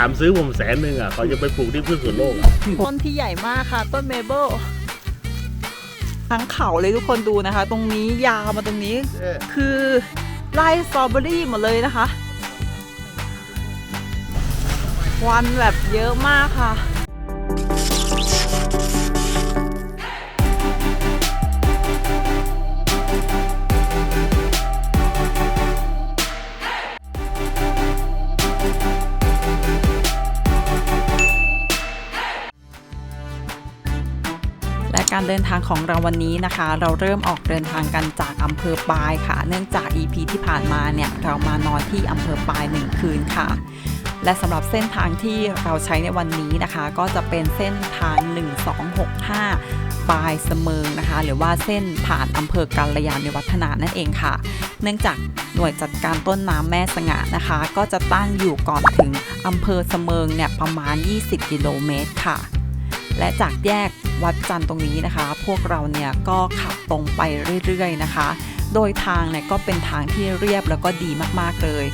ามซื้อผมแสนหนึ่งอะเขาจะไปปลูกที่พืชสวนโลกอะต้นที่ใหญ่มากค่ะ ต้นเมเบิลทั้งเขาเลยทุกคนดูนะคะ ตรงนี้ยาวมาตรงนี้ คือไล่สตรอเบอรี่หมดเลยนะคะควันแบบเยอะมากค่ะ เดินทางของเราวันนี้นะคะ เราเริ่มออกเดินทางกันจากอำเภอปายค่ะ เนื่องจาก EP ที่ผ่านมาเนี่ยเรามานอนที่อำเภอปายหนึ่งคืนค่ะ และสำหรับเส้นทางที่เราใช้ในวันนี้นะคะ ก็จะเป็นเส้นทาง 1265 ปายเสมิงนะคะ หรือว่าเส้นผ่านอำเภอกัลยาณิวัฒนานั่นเองค่ะ เนื่องจากหน่วยจัดการต้นน้ำแม่สง่านะคะ ก็จะตั้งอยู่ก่อนถึงอำเภอเสมิงเนี่ยประมาณ 20 กิโลเมตรค่ะและจากแยก วัดจันทร์ตรงนี้นะคะ พวกเราเนี่ยก็ขับตรงไปเรื่อยๆนะคะ โดยทางเนี่ยก็เป็นทางที่เรียบแล้วก็ดีมากๆเลย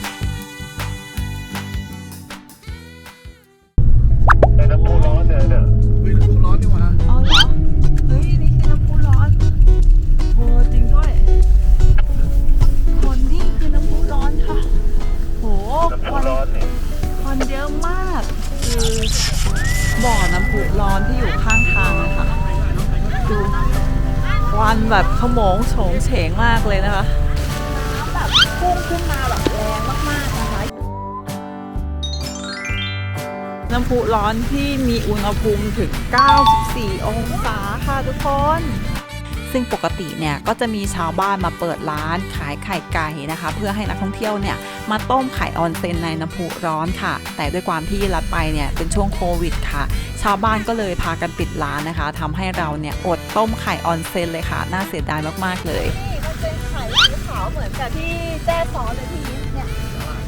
มากเลยนะคะน้ำแบบพุ่งขึ้นมาแบบแรงมากๆนะคะน้ำพุร้อนที่มีอุณหภูมิถึง 94 องศาค่ะทุกคน ซึ่งปกติเนี่ยก็จะมีชาวบ้านมาเปิดร้านขายไข่ไก่นะคะ เพื่อให้นักท่องเที่ยวเนี่ยมาต้มไข่ออนเซนในน้ำพุร้อนค่ะ แต่ด้วยความที่รัดไปเนี่ยเป็นช่วงโควิดค่ะ ชาวบ้านก็เลยพากันปิดร้านนะคะทำให้เราเนี่ยอดต้มไข่ออนเซนเลยค่ะ น่าเสียดายมากๆเลย เหมือนกับที่แจ้ซอเลยพี่เนี่ย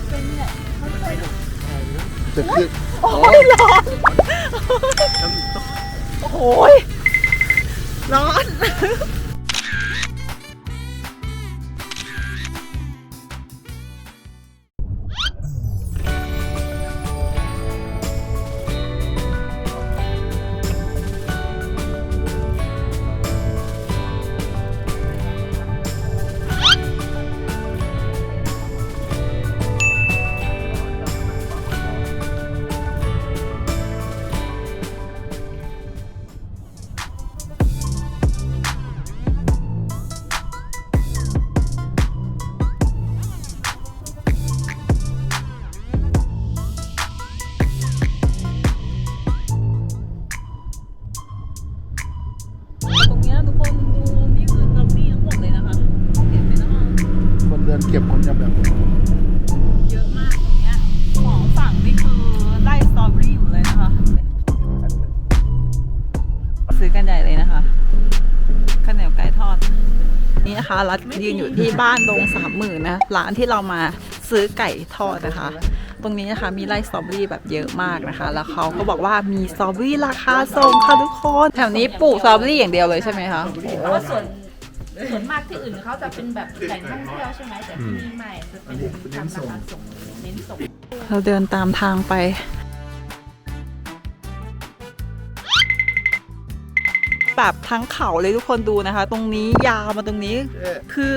เป็นเนี่ยมันเป็น จะคือโอ้ยร้อน โอ้โหยร้อน นเดินเก็บคนจำแบบเยอะมากตรงเนี้ยสองฝั่งนี่คือไร่สตรอเบอรี่หมดเลยนะคะ ซื้อกันใหญ่เลยนะคะข้าวเหนียวไก่ทอด นี่นะคะรัฐยืนอยู่ที่บ้านดงสามหมื่นนะร้านที่เรามาซื้อไก่ทอดนะคะ ตรงนี้นะคะมีไร่สตรอเบอรี่แบบเยอะมากนะคะ แล้วเขาก็บอกว่ามีสตรอเบอรี่ราคาส่งค่ะทุกคน แถวนี้ปลูกสตรอเบอรี่อย่างเดียวเลยใช่ไหมคะ เพราะว่าส่วน ส่วนมากที่อื่นเขาจะเป็นแบบแหล่งท่องเที่ยวใช่ไหมแต่ที่นี่ไม่จะเป็นทำราคาส่งเน้นส่งเราเดินตามทางไป แบบทั้งเขาเลยทุกคนดูนะคะ ตรงนี้ยาวมาตรงนี้คือ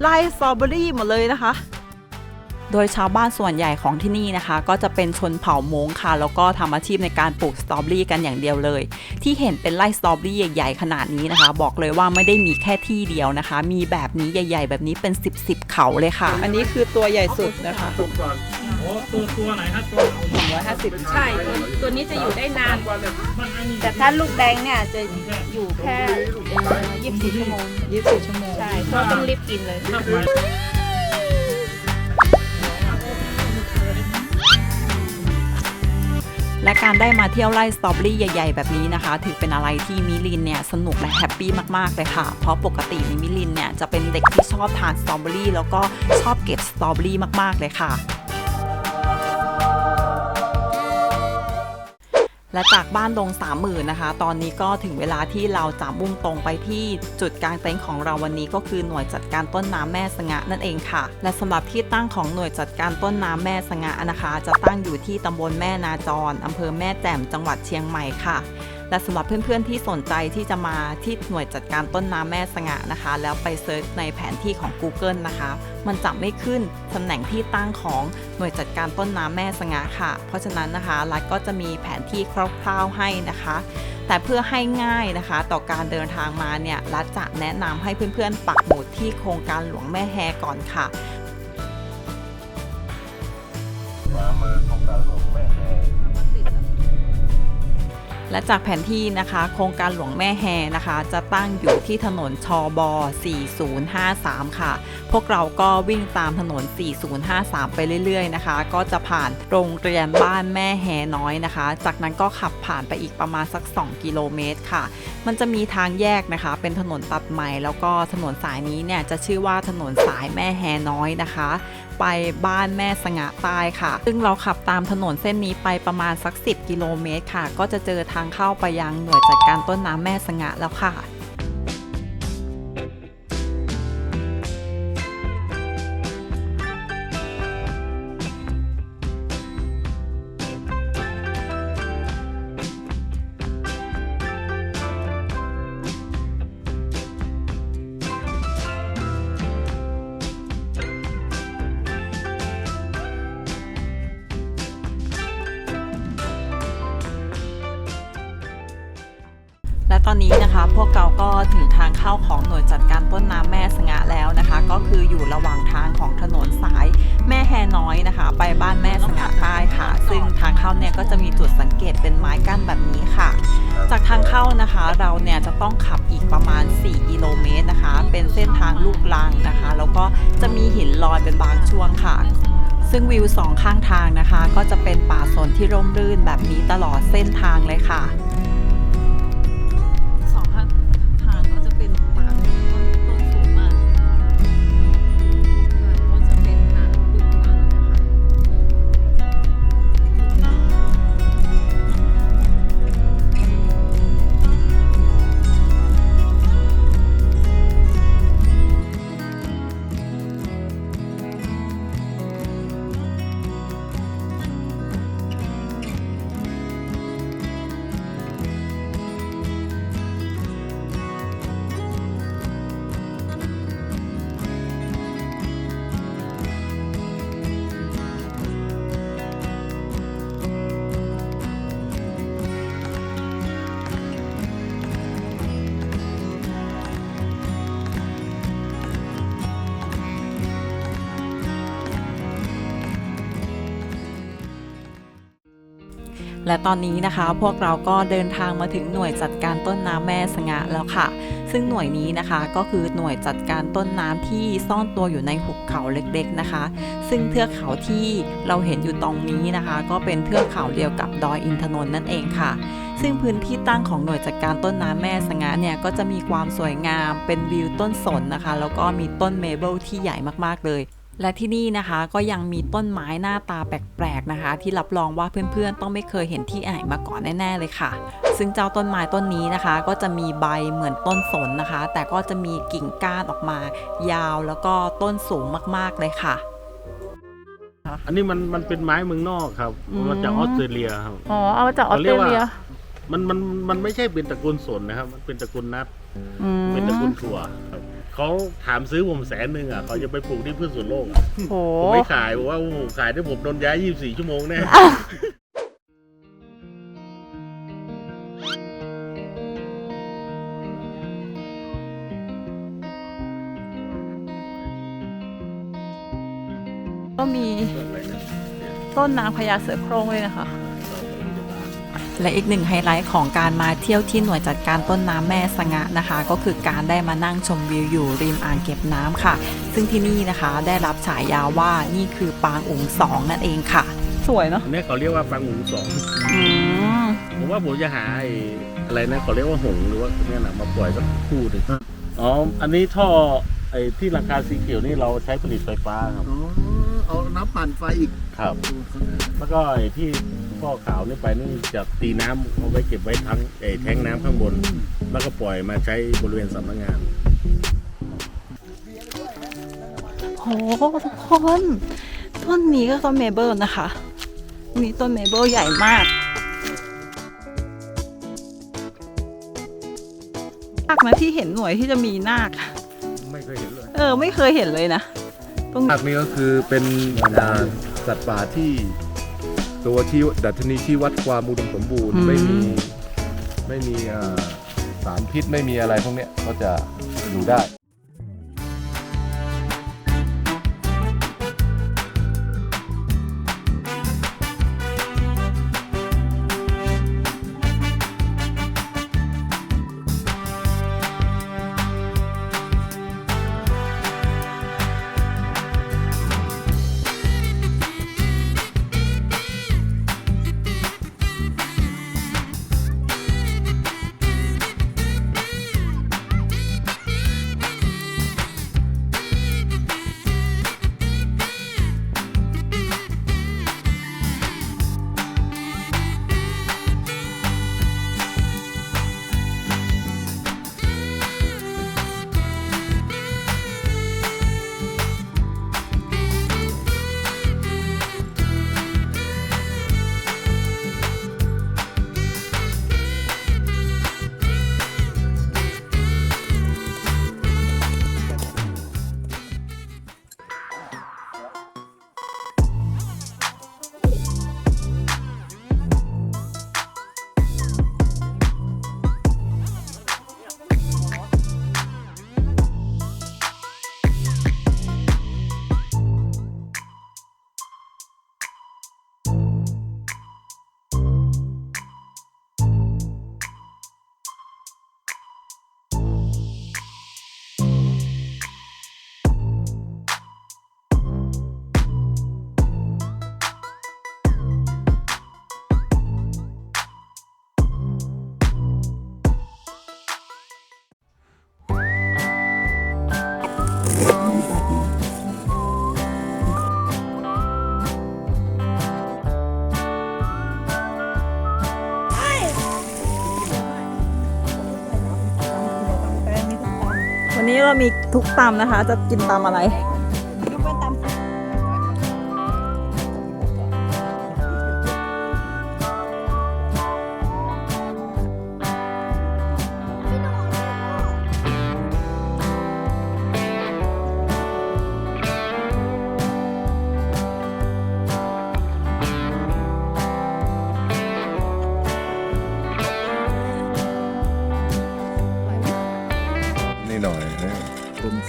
ไร่สตรอเบอรี่หมดเลยนะคะ โดยชาวบ้านส่วนใหญ่ของที่นี่นะคะ ก็จะเป็นชนเผ่ามงค่ะ แล้วก็ทำอาชีพในการปลูกสตรอเบอรี่กันอย่างเดียวเลย ที่เห็นเป็นไร่สตรอเบอรี่ใหญ่ๆขนาดนี้นะคะ บอกเลยว่าไม่ได้มีแค่ที่เดียวนะคะ มีแบบนี้ใหญ่ ๆ แบบนี้เป็น 10บสเขาเลยค่ะ อันนี้คือตัวใหญ่สุดนะคะโอ้ตัวตัวไหนฮะตัว150ใช่ตัวตัวนี้จะอยู่ได้นาน แต่ถ้าลูกแดงเนี่ยจะอยู่แค่ยี่สิบสี่ชั่วโมง24ชั่วโมงใช่เพราะต้องรีบกินเลย และการได้มาเที่ยวไร่สตรอเบอรี่ใหญ่ ๆ แบบนี้นะคะ ถือเป็นอะไรที่มิลินเนี่ยสนุกและแฮปปี้มากๆเลยค่ะ เพราะปกติในมิลินเนี่ยจะเป็นเด็กที่ชอบทานสตรอเบอรี่แล้วก็ชอบเก็บสตรอเบอรี่มากๆเลยค่ะ และจากบ้านดงสามหมื่นนะคะ ตอนนี้ก็ถึงเวลาที่เราจะมุ่งตรงไปที่จุดกลางเต็นท์ของเราวันนี้ก็คือหน่วยจัดการต้นน้ำแม่สงะนั่นเองค่ะ และสำหรับที่ตั้งของหน่วยจัดการต้นน้ำแม่สงะนะคะ จะตั้งอยู่ที่ตำบลแม่นาจรอำเภอแม่แจ่มจังหวัดเชียงใหม่ค่ะ และสำหรับเพื่อนๆที่สนใจที่จะมาที่หน่วยจัดการต้นน้ำแม่สงะนะคะ แล้วไปเซิร์ชในแผนที่ของ Google นะคะ มันจะไม่ขึ้นตำแหน่งที่ตั้งของหน่วยจัดการต้นน้ำแม่สงะค่ะ เพราะฉะนั้นนะคะรัฐก็จะมีแผนที่คร่าวๆให้นะคะ แต่เพื่อให้ง่ายนะคะ ต่อการเดินทางมาเนี่ยรัฐจะแนะนำให้เพื่อนๆปักหมุดที่โครงการหลวงแม่แฮก่อนค่ะมามาโครงการหลวงแม่แห่ และจากแผนที่นะคะ โครงการหลวงแม่แฮนะคะ จะตั้งอยู่ที่ถนนชอบ4053 ค่ะ พวกเราก็วิ่งตามถนน 4053 ไปเรื่อยๆนะคะ ก็จะผ่านโรงเรียนบ้านแม่แฮน้อยนะคะ จากนั้นก็ขับผ่านไปอีกประมาณสัก 2 กิโลเมตรค่ะ มันจะมีทางแยกนะคะ เป็นถนนตัดใหม่ แล้วก็ถนนสายนี้เนี่ยจะชื่อว่าถนนสายแม่แฮน้อยนะคะ ไปบ้านแม่สงะใต้ค่ะ ซึ่งเราขับตามถนนเส้นนี้ไปประมาณสัก 10 กิโลเมตรค่ะ ก็จะเจอทางเข้าไปยังหน่วยจัดการต้นน้ำแม่สงะแล้วค่ะ อนนี้นะคะ พวกเราก็ถึงทางเข้าของหน่วยจัดการต้นน้ำแม่สงะแล้วนะคะ ก็คืออยู่ระหว่างทางของถนนสายแม่แฮน้อยนะคะ ไปบ้านแม่สงะใต้ค่ะ ซึ่งทางเข้าเนี่ยก็จะมีจุดสังเกตเป็นไม้กั้นแบบนี้ค่ะ จากทางเข้านะคะเราเนี่ยจะต้องขับอีกประมาณ 4 กิโลเมตรนะคะ เป็นเส้นทางลูกลังนะคะ แล้วก็จะมีหินลอยเป็นบางช่วงค่ะซึ่งวิวสองข้างทางนะคะ ก็จะเป็นป่าสนที่ร่มรื่นแบบนี้ตลอดเส้นทางเลยค่ะ และตอนนี้นะคะพวกเราก็เดินทางมาถึงหน่วยจัดการต้นน้ำแม่สงะแล้วค่ะ ซึ่งหน่วยนี้นะคะก็คือหน่วยจัดการต้นน้ำที่ซ่อนตัวอยู่ในหุบเขาเล็กๆนะคะ ซึ่งเทือกเขาที่เราเห็นอยู่ตรงนี้นะคะ ก็เป็นเทือกเขาเดียวกับดอยอินทนนท์นั่นเองค่ะ ซึ่งพื้นที่ตั้งของหน่วยจัดการต้นน้ำแม่สงะเนี่ยก็จะมีความสวยงามเป็นวิวต้นสนนะคะ แล้วก็มีต้นเมเบิลที่ใหญ่มากๆเลย และที่นี่นะคะก็ยังมีต้นไม้หน้าตาแปลกๆนะคะ ที่รับรองว่าเพื่อนๆ ต้องไม่เคยเห็นที่ไหนมาก่อนแน่ ๆ เลยค่ะ ซึ่งเจ้าต้นไม้ต้นนี้นะคะ ก็จะมีใบเหมือนต้นสนนะคะ แต่ก็จะมีกิ่งก้านออกมา ยาวแล้วก็ต้นสูงมากๆเลยค่ะ อันนี้มันมันเป็นไม้เมืองนอกครับอืม มาจากออสเตรเลียครับ อ๋อเอามาจากออสเตรเลียมันมันมันไม่ใช่เป็นตระกูลสนนะครับ มันเป็นตระกูลนัด อืมเป็นตระกูลถั่วครับ เขาถามซื้อผมแสนหนึ่งอะเขาจะไปปลูกที่พืชสวนโลกอะโห ผมไม่ขายบอกว่าโอ้โหขายได้ผมโดนย้าย 24 ชั่วโมงแน่ ก็มีต้นนางพญาเสือโคร่งเลยนะคะ และอีกหนึ่งไฮไลท์ของการมาเที่ยวที่หน่วยจัดการต้นน้ำแม่สงะนะคะ ก็คือการได้มานั่งชมวิวอยู่ริมอ่างเก็บน้ำค่ะ ซึ่งที่นี่นะคะได้รับฉายาว่านี่คือปางอุ๋งสองนั่นเองค่ะ สวยเนาะอันนี้เขาเรียกว่าปลาหมูสองอืมผมว่าผมจะหาไอ้อะไรนะเขาเรียกว่าหงส์หรือว่าเนี่ยนะมาปล่อยสักคู่หนึ่งอ๋ออันนี้ท่อไอ้ที่ราคาสีเขียวนี่เราใช้ผลิตไฟฟ้าครับอ๋อ เอาน้ำปั่นไฟอีกครับ แล้วก็ไอ้ที่ท่อขาวนี่ไปนี่จะตีน้ำเอาไว้เก็บไว้ทั้งเออแทงน้ำข้างบน แล้วก็ปล่อยมาใช้บริเวณสำนักงาน โหทุกคนต้นนี้ก็ต้นเมเบิลนะคะมีต้นเมเบิลใหญ่มากยากนะที่เห็นหน่วยที่จะมีนาค ไม่เคยเห็นเลย เออ ไม่เคยเห็นเลยนะ ตรงนาคนี้ก็คือเป็นอ่าสัตว์ป่าที่ตัวชี้ดัชนีชี้วัดความอุดมสมบูรณ์ ไม่มีไม่มีอ่าสารพิษไม่มีอะไรพวกเนี้ยก็จะอยู่ได้ เรามีทุกตำนะคะ จะกินตำอะไร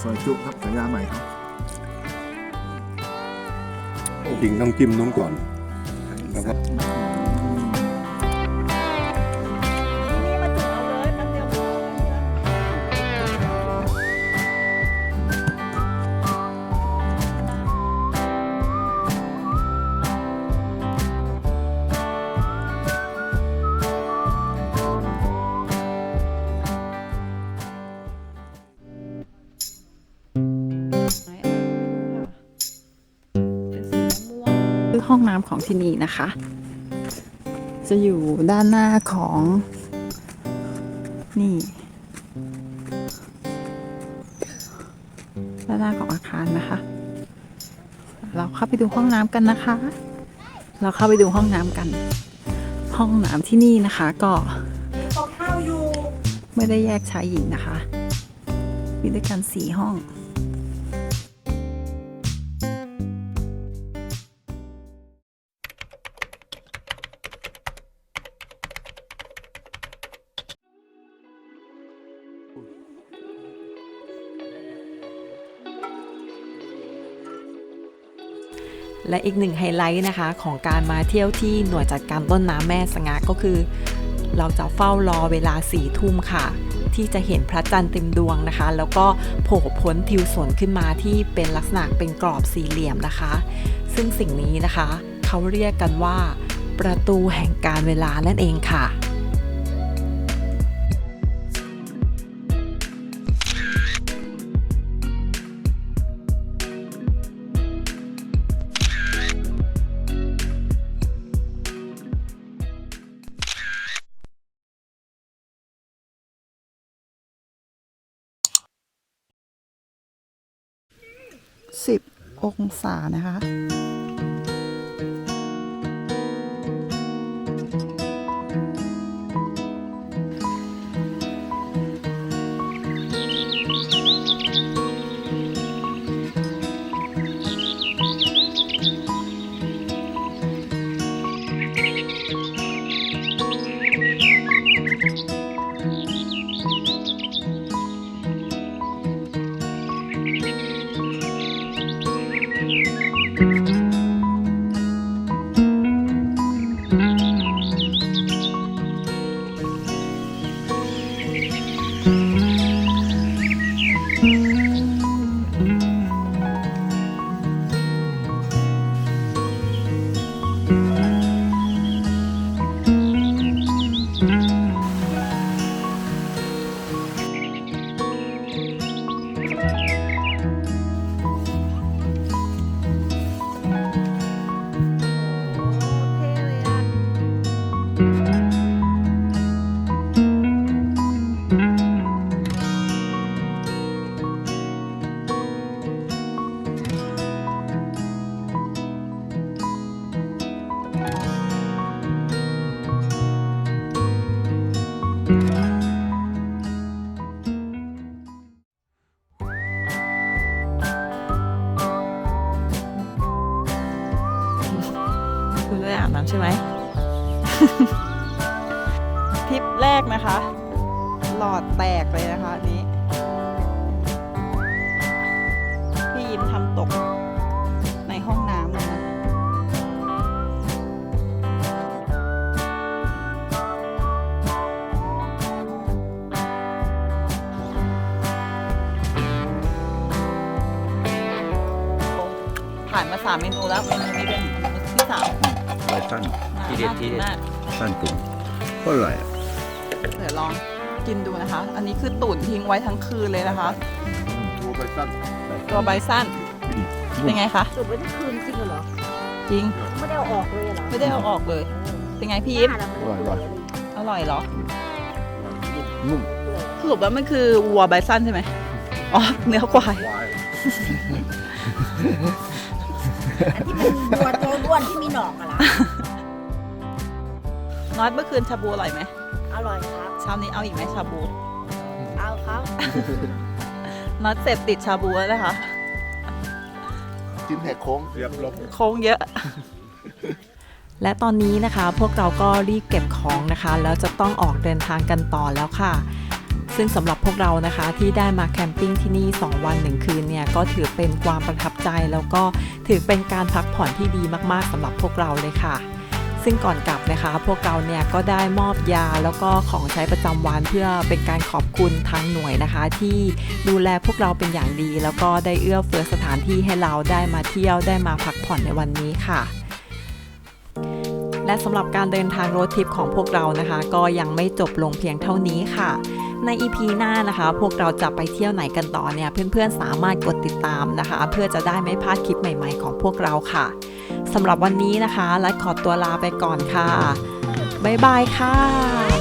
ซอยจุครับฉายาใหม่ครับ จริงต้องจิ้มน้ำก่อน ห้องน้ำของที่นี่นะคะ จะอยู่ด้านหน้าของนี่ด้านหน้าของอาคารนะคะ เราเข้าไปดูห้องน้ำกันนะคะ เราเข้าไปดูห้องน้ำกัน ห้องน้ำที่นี่นะคะ ก็ไม่ได้แยกชายหญิงนะคะ มีด้วยกันสี่ห้อง และอีกหนึ่งไฮไลท์นะคะของการมาเที่ยวที่หน่วยจัดการต้นน้ำแม่สงะก็คือ เราจะเฝ้ารอเวลาสี่ทุ่มค่ะ ที่จะเห็นพระจันทร์เต็มดวงนะคะ แล้วก็โผล่พ้นทิวสนขึ้นมาที่เป็นลักษณะเป็นกรอบสี่เหลี่ยมนะคะ ซึ่งสิ่งนี้นะคะ เขาเรียกกันว่า ประตูแห่งการเวลานั่นเองค่ะ องศานะคะ ช่ไหมทริปแรกนะคะ หลอดแตกเลยนะคะนนี้ พี่ยิ้มทำตกในห้องน้ำเลยนะผ่านมาสามเมนูแล้วเมนูนี้เป็นเมนูที่สาม ใบสั้นที่เด็ดที่เด็ดน่ากินมากสั้นตุ๋นก็อร่อยอะเดี๋ยวลองกินดูนะคะ อันนี้คือตุ๋นทิ้งไว้ทั้งคืนเลยนะคะดูไปสั้นตัวใบสั้น เป็นไงคะจุดไว้ทั้งคืนจริงเหรอ จริง ไม่ได้เอาออกเลยเหรอ ไม่ได้เอาออกเลย เป็นไงพี่ยิ้มหน้าเราไม่ได้เปื่อยเลยอร่อยเหรอ นุ่มสรุปว่ามันคือวัวใบสั้นใช่ไหมอ๋อ เนื้อควาย วายอันที่เป็นบัวตัวอ้วนที่มีหนอกอะล่ะน้อยเมื่อคืนชาบูอร่อยไหมอร่อยครับ เช้านี้เอาอีกไหมชาบูเอาครับ น็อตเสพติดชาบูแล้วนะคะ จิ้นแหกโค้งเรียบลบ โค้งเยอะ และตอนนี้นะคะ พวกเราก็รีบเก็บของนะคะ แล้วจะต้องออกเดินทางกันต่อแล้วค่ะ ซึ่งสำหรับพวกเรานะคะที่ได้มาแคมปิ้งที่นี่ 2 วัน 1 คืนเนี่ยก็ถือเป็นความประทับใจแล้วก็ถือเป็นการพักผ่อนที่ดีมากๆสำหรับพวกเราเลยค่ะ ซึ่งก่อนกลับนะคะ พวกเราเนี่ยก็ได้มอบยาแล้วก็ของใช้ประจำวันเพื่อเป็นการขอบคุณทางหน่วยนะคะ ที่ดูแลพวกเราเป็นอย่างดี แล้วก็ได้เอื้อเฟื้อสถานที่ให้เราได้มาเที่ยวได้มาพักผ่อนในวันนี้ค่ะและสำหรับการเดินทางโรดทริปของพวกเรานะคะ ก็ยังไม่จบลงเพียงเท่านี้ค่ะ ใน EP หน้านะคะ พวกเราจะไปเที่ยวไหนกันต่อเนี่ย เพื่อนๆสามารถกดติดตามนะคะ เพื่อจะได้ไม่พลาดคลิปใหม่ ๆ ของพวกเราค่ะสำหรับวันนี้นะคะและขอตัวลาไปก่อนค่ะบ๊ายบายค่ะ